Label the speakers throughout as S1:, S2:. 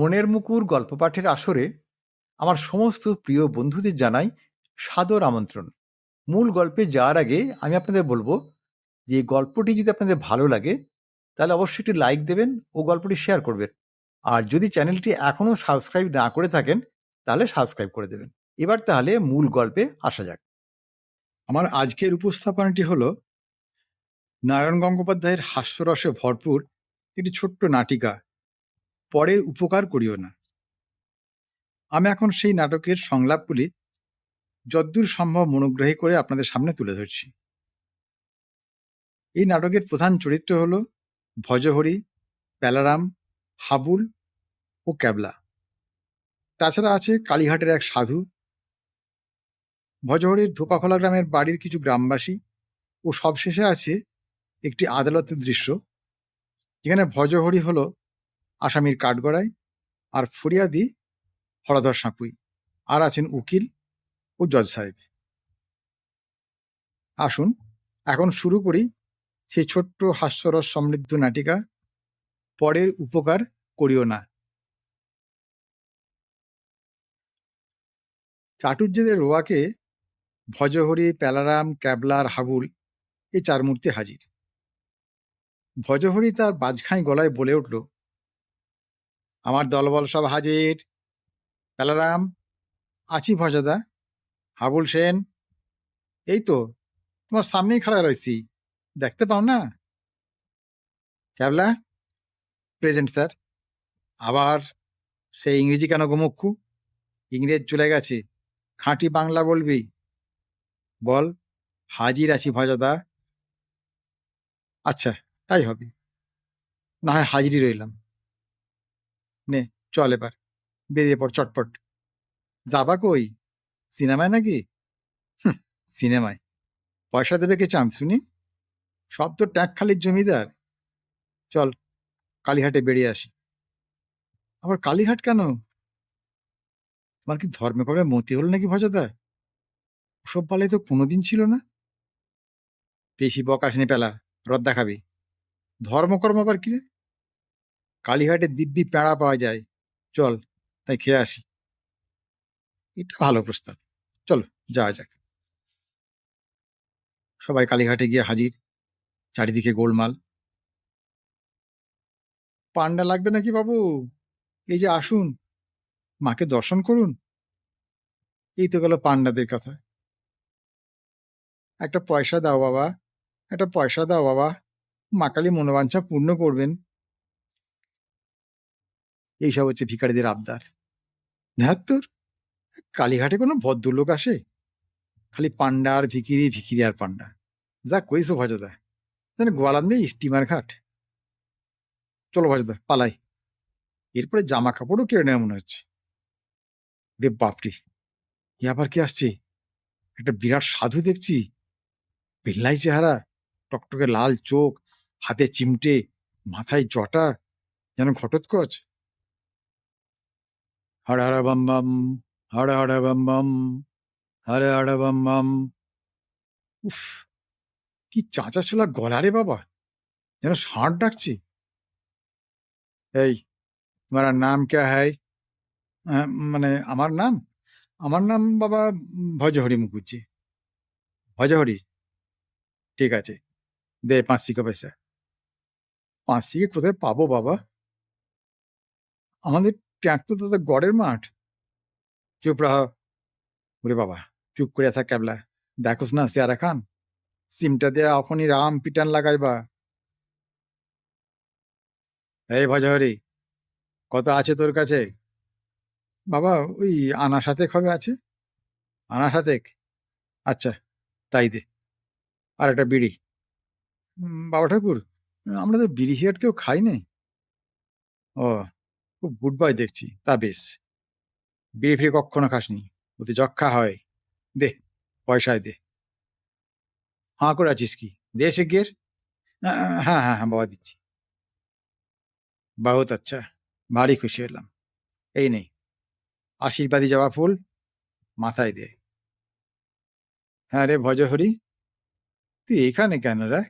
S1: মনের মুকুর গল্প পাঠের আসরে আমার সমস্ত প্রিয় বন্ধুদের জানাই সাদর আমন্ত্রণ। মূল গল্পে যাওয়ার আগে আমি আপনাদের বলব যে গল্পটি যদি আপনাদের ভালো লাগে, তাহলে অবশ্যই একটি লাইক দেবেন ও গল্পটি শেয়ার করবেন। আর যদি চ্যানেলটি এখনও সাবস্ক্রাইব না করে থাকেন, তাহলে সাবস্ক্রাইব করে দেবেন। এবার তাহলে মূল গল্পে আসা যাক। আমার আজকের উপস্থাপনাটি হলো, নারায়ণ গঙ্গোপাধ্যায়ের হাস্যরসে ভরপুর একটি ছোট্ট নাটিকা পরের উপকার করিও না। আমি এখন সেই নাটকের সংলাপগুলি যদ্দূর সম্ভব মনোগ্রাহী করে আপনাদের সামনে তুলে ধরছি। এই নাটকের প্রধান চরিত্র হল ভজহরি প্যালারাম হাবুল ও ক্যাবলা। তাছাড়া আছে কালীঘাটের এক সাধু। ভজহরির ধোপাখোলা গ্রামের বাড়ির কিছু গ্রামবাসী ও সবশেষে আছে একটি আদালতের দৃশ্য। যেখানে ভজহরি হলো আসামির কাঠগড়ায় আর ফরিয়াদি হরধর সাঁপুই আর আছেন উকিল ও জজ সাহেব। আসুন, এখন শুরু করি সেই ছোট্ট হাস্যরস সমৃদ্ধ নাটিকা, পরের উপকার করিও না। চাটুর্যেদের রোয়াকে ভজহরি প্যালারাম ক্যাবলার, হাবুল এই চার মূর্তি হাজির। ভজহরি তার বাজখাঁই গলায় বলে উঠল আমার দলবল সব হাজির। প্যালারাম আছি ভজাদা হাবুল সেন। এই তো, তোমার সামনেই খাড়া রয়েছি। দেখতে পাও না? ক্যাবলা? Present, sir. আবার সেই ইংরেজি কেন গোমক্ষু ইংরেজ চলে গেছে। খাঁটি বাংলা বলবি। বল, হাজির আছি ভজাদা আচ্ছা তাই হবে। না হয় হাজিরই রইলাম। নে, চল এবার। বেরিয়ে পড়, চটপট। যাবা কই? সিনেমায় নাকি? সিনেমায়। পয়সা দেবে কে চান শুনি? সব তো ট্যাঁক খালির জমিদার। চল, কালীহাটে বেরিয়ে আসি। আবার কালীহাট কেন? তোমার কি ধর্মে করে মতি হলো নাকি ভজাদা ওসব পালাই তো কোনোদিন ছিল না। বেশি বকাস নে পেলা, রদ দেখাবি। ধর্মকর্ম আবার কি রে? কালীঘাটে দিব্যি পেঁড়া পাওয়া যায়। চল, তাই খেয়ে আসি। এটা ভালো প্রস্তাব। চলো, যাওয়া যাক। সবাই কালীঘাটে গিয়ে হাজির। চারিদিকে গোলমাল। পান্ডা লাগবে নাকি বাবু? এই যে আসুন। মাকে দর্শন করুন। এই তো গেল পান্ডাদের কথা। একটা পয়সা দাও বাবা। একটা পয়সা দাও বাবা। মা কালী মনোবাঞ্ছা পূর্ণ করবেন। এইসব হচ্ছে ভিখারিদের আবদার। ধ্যাত তোর কালীঘাটে কোনো ভদ্রলোক আসে? খালি পান্ডা আর ভিকিরি ভিকিরি আর পান্ডা। যা কইছো ভজাদা? যেন গোয়ালান্দে স্টিমার ঘাট। চলো ভজাদা, পালাই। এরপরে জামা কাপড়ও কেড়ে নেওয়া মনে হচ্ছে। রে বাপরি, এ আবার কি আসছে? একটা বিরাট সাধু দেখছি। পেল্লাই চেহারা, টকটকে লাল চোখ, হাতে চিমটে, মাথায় জটা, যেন ঘটোৎকচ। হর হর বম বম হর হর বম বম হরে হর বম বম উফ, কি চাঁচা ছোলা গলা রে বাবা। যেন ষাঁড় ডাকছে। এই, তোমার নাম কে হ্যায় মানে আমার নাম? আমার নাম বাবা ভজহরি মুখুজ্জি। ভজহরি? ঠিক আছে। দে পাঁচ সিকে পয়সা। পাঁচ সিকে কোথায় পাবো বাবা? আমাদের ট্যাঁক তো গড়ের মাঠ। চুপ রাহ। ওরে বাবা, চুপ করে থাক ক্যাবলা। দেখোস না সিয়ারা খান। সিমটা দিয়ে এখনই রাম পিটান লাগাইবা। এই ভজহরি, কত আছে তোর কাছে? বাবা, ওই আনা সাতেক হবে আছে? আনা সাতেক আচ্ছা তাই দে। আর একটা বিড়ি। বাবা ঠাকুর, আমরা তো বিড়ি সিগারেট কেউ খাই নাই। ও খুব গুড বয় দেখছি, তা বেশ। বিড়ি ফিরে কখনো খাসনি? ওতে যক্ষা হয়। দে, পয়সায় দে। হাঁ করে আছিস কি? দে সে হ্যাঁ হ্যাঁ হ্যাঁ বাবা দিচ্ছি। বহুত আচ্ছা ভারী খুশি হলাম। এই নেই আশীর্বাদী জবা ফুল মাথায় দে। হ্যাঁ রে ভজহরি, তুই এখানে কেন রে?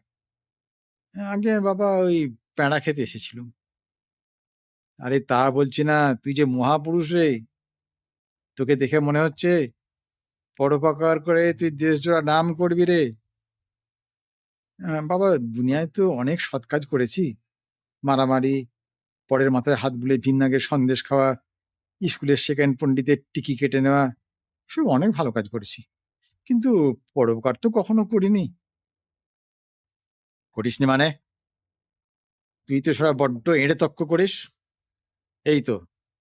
S1: আগে বাবা ওই প্যাঁড়া খেতে এসেছিলুম। আরে তা বলছি না, তুই যে মহাপুরুষ রে। তোকে দেখে মনে হচ্ছে পরোপকার করে তুই দেশজোড়া নাম করবি রে। বাবা, দুনিয়ায় তো অনেক সৎ কাজ করেছি। মারামারি, পরের মাথায় হাত বুলে ভিন্নাগে সন্দেশ খাওয়া, স্কুলের সেকেন্ড পণ্ডিতের টিকি কেটে নেওয়া সব অনেক ভালো কাজ করেছি। কিন্তু পরোপকার তো কখনো করিনি। করিসনি মানে? তুই তো সব বড্ড এড়ে তক্ক করিস। এই তো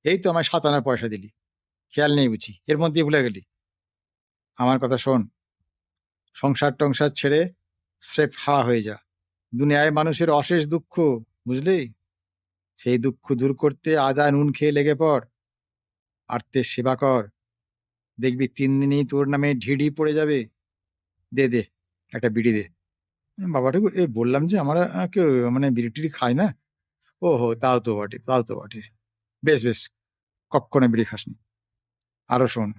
S1: এই তো আমায় সাত আনা পয়সা দিলি। খেয়াল নেই বুঝি, এর মধ্যে ভুলে গেলি। আমার কথা শোন, সংসার টংসার ছেড়ে স্রেফ হাওয়া হয়ে যা। দুনিয়ায় মানুষের অশেষ দুঃখ, বুঝলি? সেই দুঃখ দূর করতে আদা নুন খেয়ে লেগে পড় আর্তের সেবা কর। দেখবি তিন দিনই তোর নামে ঢিড়ি পড়ে যাবে। দে দে, একটা বিড়ি দে। বাবাটা এ বললাম যে, আমরা কেউ মানে বিড়ি টিড়ি খাই না? ও হো তাও তো বটে, তাও তো বটে। বেশ বেশ, কক্ষণে বিড়ি খাসনি। আরও শোন,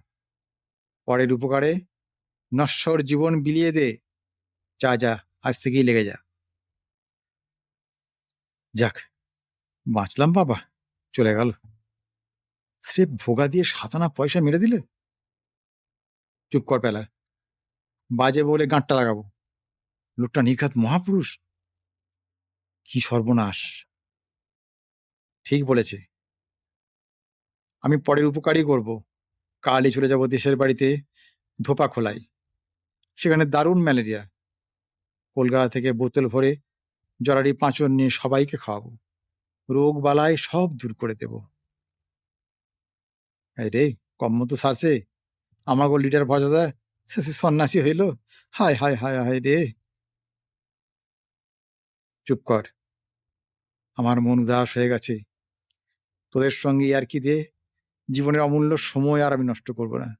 S1: পরের উপকারে নশ্বর জীবন বিলিয়ে দে, যা যা, আজ থেকেই লেগে যা। যাক, বাঁচলাম বাবা, চলে গেল। সে ভোগা দিয়ে সাতানা পয়সা মেরে দিলে? চুপ কর পেলা, বাজে বলে গাঁটটা লাগাবো। লোকটা নির্ঘাত মহাপুরুষ। কি সর্বনাশ। ঠিক বলেছে। আমি পরের উপকারই করব। কালই চলে যাব দেশের বাড়িতে ধোপা খোলাই। সেখানে দারুণ ম্যালেরিয়া। কলকাতা থেকে বোতল ভরে জরারি পাঁচন নিয়ে সবাইকে খাওয়াবো। রোগ বালাই সব দূর করে দেব। রে কম মতো সারছে। আমাগো লিডার ভজাদা শেষে সন্ন্যাসী হইল। হায় হায় হায় হায় রে। চুপ কর। আমার মন উদাস হয়ে গেছে। তোদের সঙ্গে আর কি দিয়ে জীবনের অমূল্য সময় আর আমি নষ্ট করব না।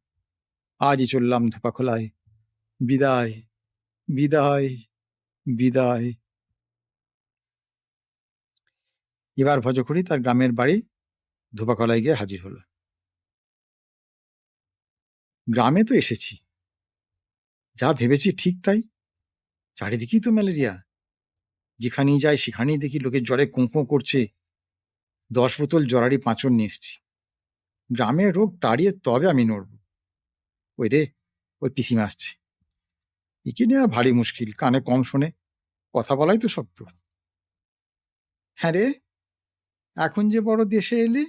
S1: আজই চললাম ধোপা খোলায়। বিদায় বিদায় বিদায়। এবার ভজখড়ি তার গ্রামের বাড়ি ধোপাকলায় গিয়ে হাজির হলো। গ্রামে তো এসেছি। যা ভেবেছি ঠিক তাই। চারিদিকেই তো ম্যালেরিয়া। যেখানেই যাই সেখানেই দেখি লোকের জ্বরে কোঁকো করছে। দশ বোতল জরারি পাঁচন নিয়ে এসছি। গ্রামের রোগ তাড়িয়ে তবে আমি নড়ব। ওই রে, ওই পিসিমা আসছে। একে নেওয়া ভারী মুশকিল, কানে কম শোনে। কথা বলাই তো শক্ত। হ্যাঁ রে, এখন যে বড় দেশে এলে,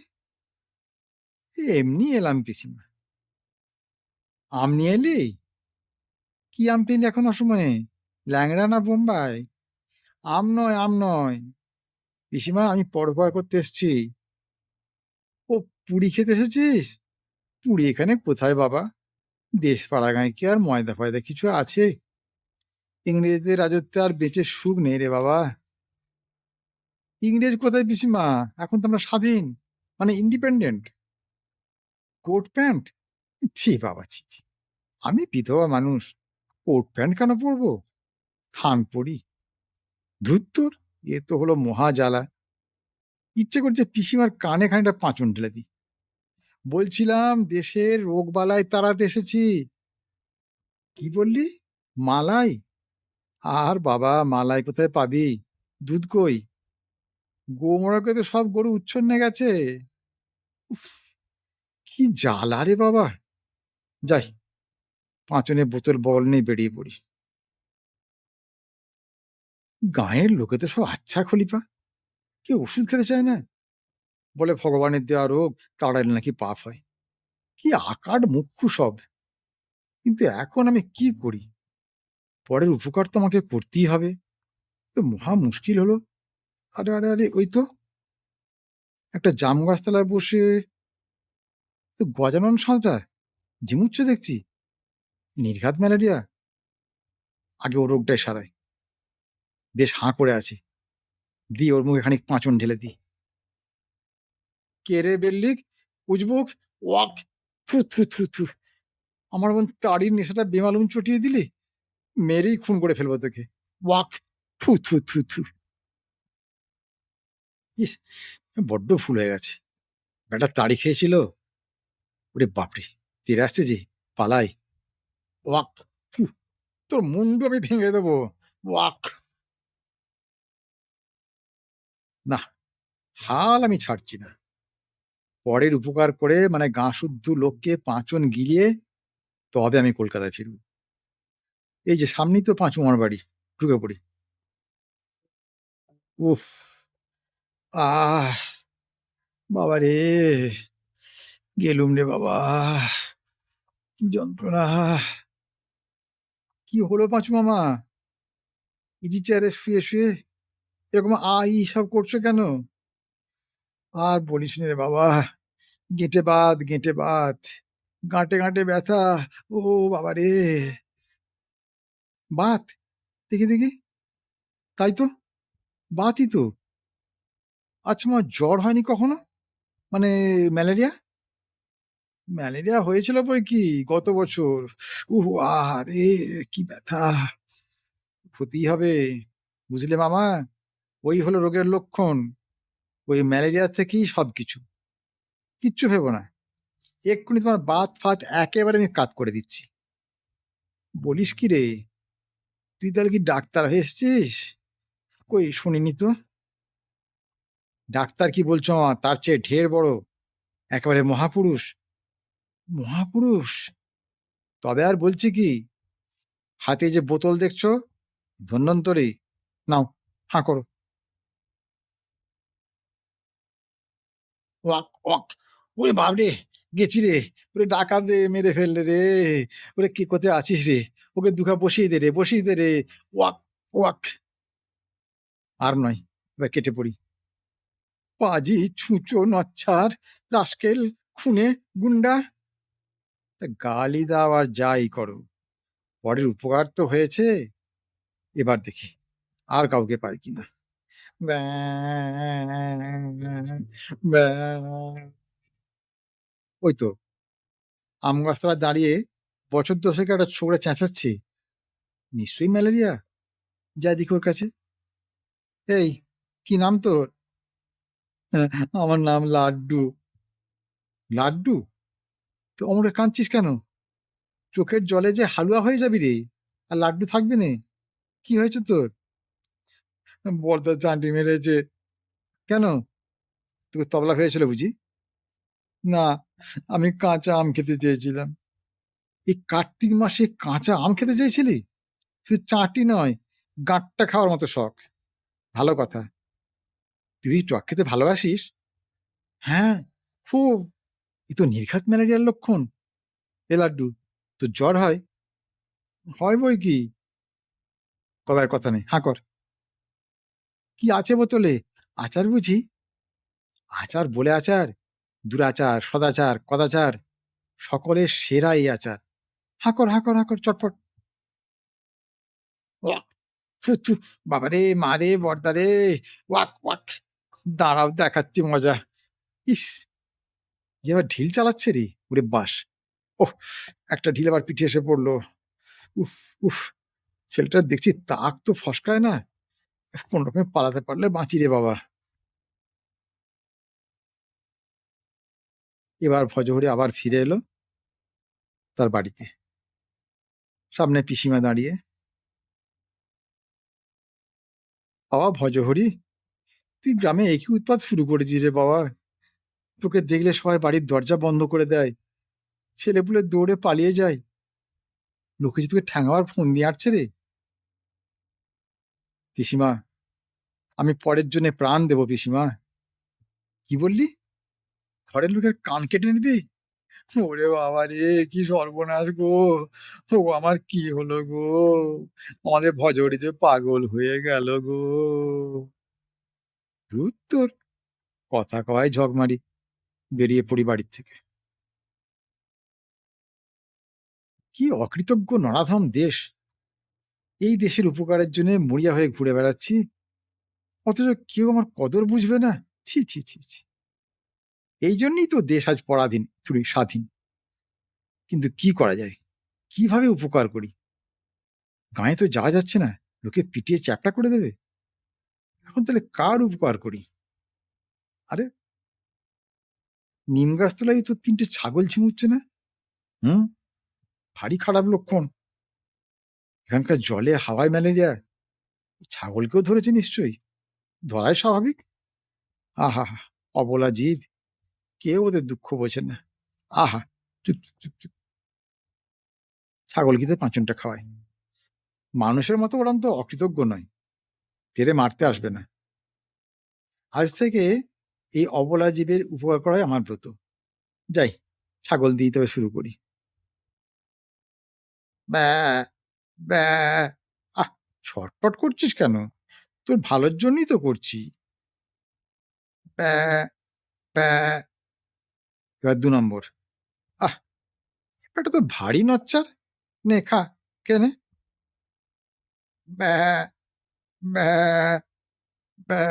S1: এমনি এলাম পিসিমা। আম নিয়ে এলি? কি আম পেলি এখন অসময়ে? ল্যাংড়া না বোম্বাই? আম নয় আম নয়। পিসিমা, আমি পরপর করতে এসছি। পুরি খেতে এসেছিস? পুরি এখানে কোথায় বাবা? দেশ পাড়া গাঁয়ে কি আর ময়দা ফয়দা কিছু আছে? ইংরেজদের রাজত্বে আর বেঁচে সুখ নেই রে বাবা। ইংরেজ কোথায় পিসিমা এখন তো আমরা স্বাধীন মানে ইন্ডিপেন্ডেন্ট কোট প্যান্ট? ছি বাবা, ছি ছি। আমি বিধবা মানুষ, কোট প্যান্ট কেন পরবো? থান পরি। ধুত্তর এ তো হলো মহা জ্বালা ইচ্ছে করছে পিসিমার কানে খানিকটা পাঁচন ঢেলে দিই। বলছিলাম দেশের রোগ বালায় তাড়াতে এসেছি। কি বললি? মালাই? আর বাবা মালাই কোথায় পাবি? দুধ কই? গোমরাকে তো সব গরু উচ্ছন্নে গেছে। উফ, কি জ্বালা রে বাবা! যাই পাঁচনে বোতল বল নিয়ে বেরিয়ে পড়ি। গাঁয়ের লোকে তো সব আচ্ছা খলিপা কেউ ওষুধ খেতে চায় না? বলে ভগবানের দেওয়া রোগ তাড়াইলে নাকি পাপ হয়। কি আকার মুখ্য সব। কিন্তু এখন আমি কি করি? পরের উপকার তো আমাকে করতেই হবে। তো মহা মুশকিল হলো। আরে আরে আরে, ওই তো। একটা জাম গাছতলায় বসে তো গজানন সাঁতরা। ঝিমুচ্ছে দেখছি। নির্ঘাত ম্যালেরিয়া। আগে ও রোগটাই সারাই বেশ হাঁ করে আছে। দি ওর মুখে খানিক পাঁচন ঢেলে দি কে রে বেল্লিক উজবুক, ওয়াক, থু থু থু থু। আমার বোন তাড়ির নেশাটা বেমালুম চটিয়ে দিলি? মেরেই খুন করে ফেলব তোকে। ওয়াক, থু থু থু থু। ইস, বড্ড ফুল হয়ে গেছে। বেটা তাড়ি খেয়েছিল? ওরে বাপরে, তেরে আসছে যে, পালাই। ওয়াক, থু, তোর মুন্ডু আমি ভেঙে দেবো। ওয়াক না, হাল আমি ছাড়ছি না। পরের উপকার করে মানে গাঁ শুদ্ধ লোককে পাঁচন গিলিয়ে তবে আমি কলকাতায় ফিরব। এই যে সামনেই তো পাঁচু আমার বাড়ি, ঢুকে পড়ি। উফ, আহ, বাবা রে, গেলুম রে বাবা, কি যন্ত্রণা। কি হলো পাঁচু মামা? ইজি চেয়ারে শুয়ে শুয়ে এরকম আই সব করছ কেন? আর বলিস রে বাবা, গেঁটে বাদ গেঁটে বাদ, গাঁটে গাঁটে ব্যথা, ও বাবা রে। বাত, দেখি দেখি। তাই তো? বাতই তো। আচ্ছা মা জ্বর হয়নি কখনো? মানে ম্যালেরিয়া? ম্যালেরিয়া হয়েছিল বই কি? গত বছর। উহ আরে কি ব্যথা। হতেই হবে, বুঝলে মামা? ওই হলো রোগের লক্ষণ, ওই ম্যালেরিয়া থেকেই সব কিছু কিচ্ছু ভেবো না। এক্ষুনি তোমার বাত ফাত একেবারে আমি কাত করে দিচ্ছি। বলিস কি রে? তুই তাহলে কি ডাক্তার হয়ে এসছিস? কই শুনিনি তো। ডাক্তার কি বলছো মা? তার চেয়ে ঢের বড়। একেবারে মহাপুরুষ। মহাপুরুষ? তবে আর বলছি কি? হাতে যে বোতল দেখছ? ধন্যন্তরী। নাও, হাঁ করো। ওয়াক ওয়াক। ওরে বাবরে গেছি রে। ওরে ডাকাত রে, মেরে ফেললে রে। ওরে কি কোথায় আছিস রে? ওকে দুখা বসিয়ে দে রে, বসিয়ে দে রে। Walk walk. আর নয়, এবার কেটে পড়ি। পাজি, ছুঁচো, নচ্ছার, রাস্কেল, খুনে, গুন্ডা। তা গালি দাও আর যাই করো। পরের উপকার তো হয়েছে। এবার দেখি, আর কাউকে পাই কিনা। ওই তো। আম গাছতলা দাঁড়িয়ে বছর দশেক একটা ছোকরা চেঁচাচ্ছে। নিশ্চয়ই ম্যালেরিয়া? যা দেখি ওর কাছে। এই কি নাম তোর? "হ্যাঁ, আমার নাম লাড্ডু। লাড্ডু? তো অমরে কাঁদছিস কেন? চোখের জলে যে হালুয়া হয়ে যাবি রে আর লাড্ডু থাকবে না। কি হয়েছে তোর? বর্দা চাঁটি মেরেছে কেন? তোকে তবলা হয়েছিল বুঝি? না, আমি কাঁচা আম খেতে চেয়েছিলাম। এই কার্তিক মাসে কাঁচা আম খেতে চেয়েছিলি? শুধু চাঁটি নয়, গাঁটটা খাওয়ার মতো শখ। ভালো কথা। তুই টক খেতে ভালোবাসিস? হ্যাঁ খুব। এ তো নির্ঘাত ম্যালেরিয়ার লক্ষণ। এ লাড্ডু, তোর জ্বর হয়? হয় বই কি? তবে আর কথা নেই। হাঁ, কর। কি আছে বোতলে? আচার বুঝি? আচার বলে আচার দুরাচার সদাচার কদাচার সকলের সেরা এই আচার। হাঁকর হাঁকর হাঁকর চটপট। ওয়াক থু থু বাবারে মারে বর্দারে ওয়াক ওয়াক। দাঁড়াও দেখাচ্ছি মজা। ইস! যে আবার ঢিল চালাচ্ছে রে ওরে বাস। ওহ একটা ঢিল আবার পিঠে এসে পড়ল। উফ উফ ছেলেটা দেখছি তাক তো ফসকায় না। কোন রকমে পালাতে পারলে বাঁচি রে বাবা। এবার ভজহরি আবার ফিরে এলো তার বাড়িতে। সামনে পিসিমা দাঁড়িয়ে। বাবা ভজহরি, তুই গ্রামে একই উৎপাত শুরু করেছিস রে বাবা। তোকে দেখলে সবাই বাড়ির দরজা বন্ধ করে দেয়। ছেলেপুলে দৌড়ে পালিয়ে যায়। লোকে যে তোকে ঠ্যাঙাবার ফোন দিয়ে আসছে রে। পিসিমা, আমি পরের জন্য প্রাণ দেব পিসিমা। কি বললি? ঘরের লোকের কান কেটে নিবি? ওরে বাবা রে, কি সর্বনাশ গো। ও আমার কি হলো গো? আমাদের ভজরি যে পাগল হয়ে গেল গো। ধুর তোর, কথা কয় ঝগমারি, বেরিয়ে পড়ি বাড়ির থেকে। কি অকৃতজ্ঞ নরাধম দেশ। এই দেশের উপকারের জন্য মরিয়া হয়ে ঘুরে বেড়াচ্ছি। অথচ কেউ আমার কদর বুঝবে না। ছি ছি ছি ছি। এই জন্যই তো দেশ আজ পরাধীন, তুই স্বাধীন। কিন্তু কি করা যায়? কীভাবে উপকার করি? গায়ে তো যাওয়া যাচ্ছে না। লোকে পিটিয়ে চ্যাপটা করে দেবে। এখন তাহলে কার উপকার করি? আরে নিম গাছতলায় তো তিনটে ছাগল ছিমুচ্ছে না। হুম? ভারী খারাপ লক্ষণ। এখানকার জলে হাওয়ায় ম্যালেরিয়া? ছাগলকেও ধরেছে নিশ্চয়ই। ধরাই স্বাভাবিক? আহা, অবলা জীব। কেউ ওদের দুঃখ বোঝে না। আহা, চুপ চুপ চুপ চুপ। ছাগল গিতে পাঁচনটা খাওয়ায়। মানুষের মতো ওরম তো অকৃতজ্ঞ নয়। তেরে মারতে আসবে না। আজ থেকে এই অবলা জীবের উপকার করাই আমার ব্রত। যাই, ছাগল দিয়ে তবে শুরু করি। ব্যা ব্যা, আহ ছটপট করছিস কেন? তোর ভালোর জন্যই তো করছি। ব্যা ব্যা। এবার দু নম্বর। আহ এটা তো ভারী নচ্চার নে, খা কেনে ব্যা ব্যা ব্যা।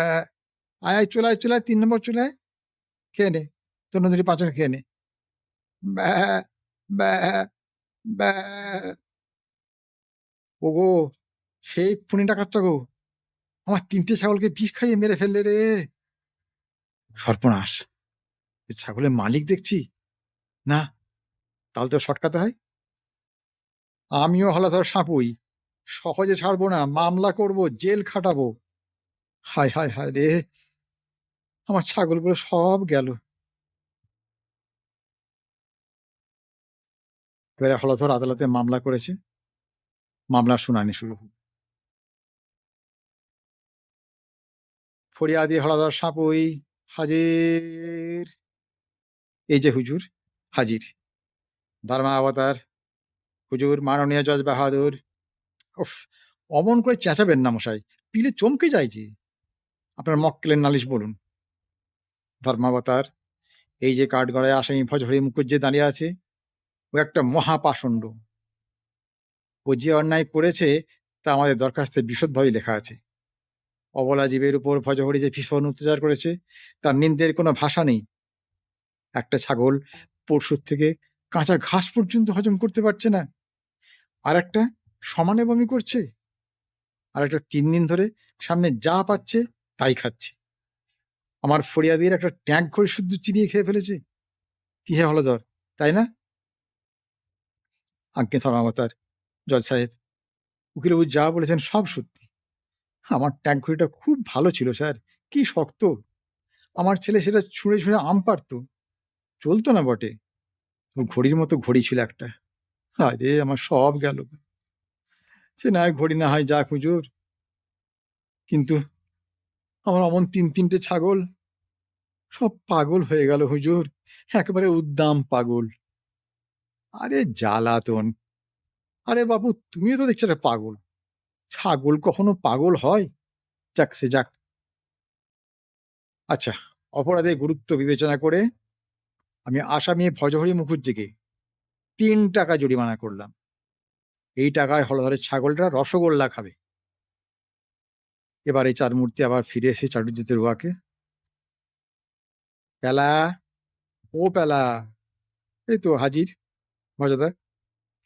S1: আয় আয়, চলে আয় চলে আয়, তিন নম্বর চলে আয়। খেয়ে নে? তোর নদীর পাঁচন খেয়ে নে? ব্যা ব্যা ব্যা। ওগো, সেই খুনি ডাকাতটা গো। আমার তিনটে ছাগলকে বিষ খাইয়ে মেরে ফেললে রে। সর্বনাশ। ছাগলের মালিক দেখছি। না, তাহলে তো শটকাতে হয়। আমিও হলাধর সাঁপুই। সহজে ছাড়বো না, মামলা করব, জেল খাটাবো। হায় হায় হায় রে, আমার ছাগলগুলো সব গেল। এবারে হলধর আদালতে মামলা করেছে। মামলার শুনানি শুরু হল ফরিয়াদি হলাধর সাপুই হাজির। এই যে হুজুর, হাজির। ধর্মা অবতার, হুজুর মাননীয় জজ বাহাদুর। অমন করে চেঁচাবেন না মশাই, পিলে চমকে যাইছি আপনার মক্কেলের নালিশ বলুন। ধর্মাবতার এই যে কাঠগড়ায় আসামি ভজহরি মুখুজ্জে দাঁড়িয়ে আছে, ও একটা মহাপাষণ্ড। ও যে অন্যায় করেছে, তা আমাদের দরখাস্তে বিশদভাবে লেখা আছে। অবলা জীবের উপর ভজহরি যে ভীষণ অত্যাচার করেছে, তার নিন্দের কোনো ভাষা নেই। একটা ছাগল পরশুর থেকে কাঁচা ঘাস পর্যন্ত হজম করতে পারছে না। আর একটা সমানে বমি করছে। আর একটা তিন দিন ধরে সামনে যা পাচ্ছে, তাই খাচ্ছে। আমার ফরিয়াদির একটা ট্যাঙ্ক ঘড়ি শুদ্ধ চিবিয়ে খেয়ে ফেলেছে। কি হে হলধর, তাই না? আজ্ঞে ধর্মাবতার জজ সাহেব। উকিলবাবু যা বলেছেন সব সত্যি। আমার ট্যাঙ্ক ঘড়িটা খুব ভালো ছিল, স্যার। কি শক্ত। আমার ছেলে সেটা ছুঁড়ে ছুঁড়ে আম পারতো। চলতো না বটে। ও ঘড়ির মতো ঘড়ি ছিল একটা। আরে, আমার সব গেল। সে না ঘড়ি, না হয় যা হুজুর কিন্তু আমার অমন তিন তিনটে ছাগল, সব পাগল হয়ে গেল হুজুর। একেবারে উদ্দাম পাগল। আরে, জ্বালাতন। আরে বাবু, তুমিও তো দেখছ পাগল। ছাগল কখনো পাগল হয়? যাক, সে যাক। আচ্ছা অপরাধের গুরুত্ব বিবেচনা করে আমি আসামি ভজহরি মুখুজ্জিকে তিন টাকা জরিমানা করলাম। এই টাকায় হলধরের ছাগলটা রসগোল্লা খাবে। এবার এই চার মূর্তি আবার ফিরে এসে চাটুর্যিতের রুয়াকে। পেলা, ও পেলা, এই তো হাজির মজাদা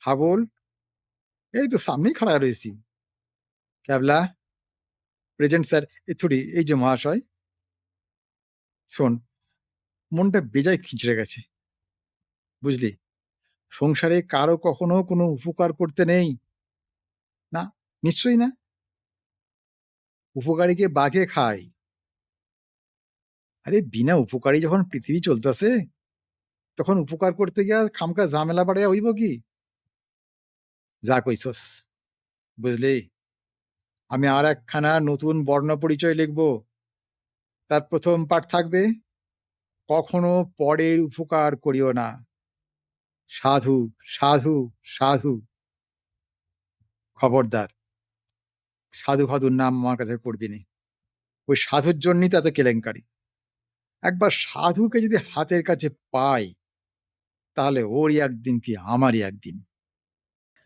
S1: হাবল এই তো সামনেই খাড়া রয়েছি। ক্যাবলা প্রেজেন্ট স্যার এ থুড়ি এই যে মহাশয়। শোন, মনটা বেজায় খিঁচড়ে গেছে। বুঝলি? সংসারে কারও কখনো কোনো উপকার করতে নেই। না, নিশ্চয়ই না। উপকারীকে বাঘে খায়। আরে, বিনা উপকারী যখন পৃথিবী চলতেছে, তখন উপকার করতে গিয়ে খামকা ঝামেলা বাড়াইয়া হইব কি? যা কইছস বুঝলি? আমি আর একখানা নতুন বর্ণ পরিচয় লিখব। তার প্রথম পাঠ থাকবে, কখনো পরের উপকার করিও না। সাধু সাধু সাধু। খবরদার, সাধু ফাধুর নাম আমার কাছে করবি নি। ওই সাধুর জন্যই তো এত কেলেঙ্কারি। একবার সাধুকে যদি হাতের কাছে পাই, তাহলে ওরই একদিন কি আমারই একদিন?